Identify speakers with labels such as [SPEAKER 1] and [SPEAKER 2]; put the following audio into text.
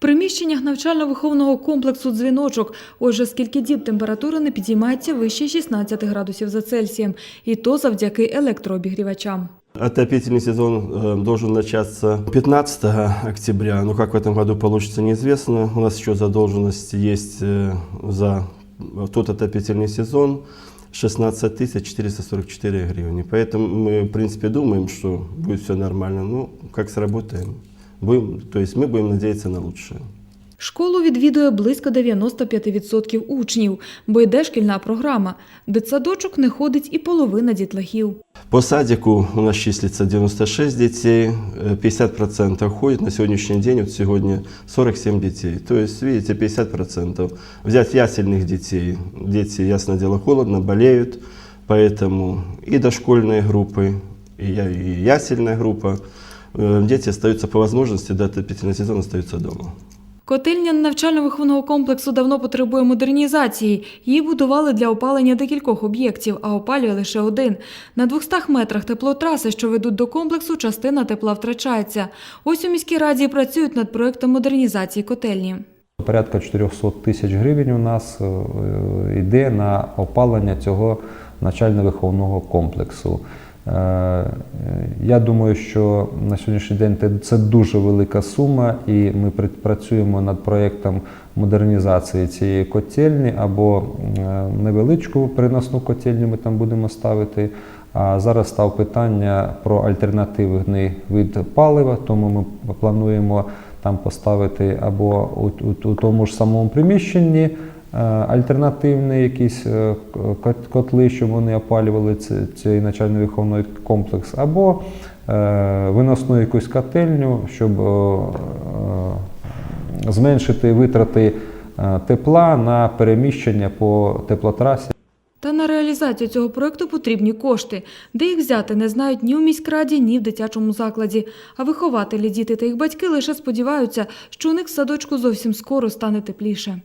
[SPEAKER 1] приміщеннях навчально-виховного комплексу дзвіночок. Отже, скільки діб температура не підіймається вище 16 градусів за Цельсієм, і то завдяки електрообігрівачам.
[SPEAKER 2] Отопительный сезон э, должен начаться 15 октября, но как в этом году получится неизвестно. У нас еще задолженность есть э, за тот отопительный сезон 16 444 гривны. Поэтому мы, в принципе, думаем, что будет все нормально. Ну, как сработаем. Будем, то есть мы будем надеяться на лучшее.
[SPEAKER 1] Школу відвідує близько 95% учнів, бо йде шкільна програма. Дитсадочок не ходить і половина дітлахів.
[SPEAKER 2] По садику у нас числится 96 детей, э, 50% ходит. На сегодняшний день, вот сегодня 47 детей. То есть, видите, 50%. Взять ясельных детей. Дети, ясное дело, холодно, болеют. Поэтому и дошкольные группы, и, я- и ясельная группа. э, Дети остаются по возможности, до отопительного сезона остаются дома.
[SPEAKER 1] Котельня навчально-виховного комплексу давно потребує модернізації. Її будували для опалення декількох об'єктів, а опалює лише один. На 200 метрах теплотраси, що ведуть до комплексу, частина тепла втрачається. Ось у міській раді працюють над проектом модернізації котельні.
[SPEAKER 3] Порядка 400 тисяч гривень у нас е, е, йде на опалення цього навчально-виховного комплексу. Е, Я думаю, що на сьогоднішній день це дуже велика сума, і ми працюємо над проєктом модернізації цієї котельні або е, невеличку переносну котельню ми там будемо ставити. А зараз став питання про альтернативний вид палива, тому ми плануємо там поставити або у, у, у тому ж самому приміщенні е, альтернативний якийсь е, кот- котли, щоб вони опалювали цей навчально-виховний комплекс, або е, виносну якусь котельню, щоб зменшити витрати тепла на переміщення по теплотрасі.
[SPEAKER 1] Та на реалізацію цього проекту потрібні кошти. Де їх взяти, не знають ні у міськраді, ні в дитячому закладі. А вихователі, діти та їх батьки лише сподіваються, що у них в садочку зовсім скоро стане тепліше.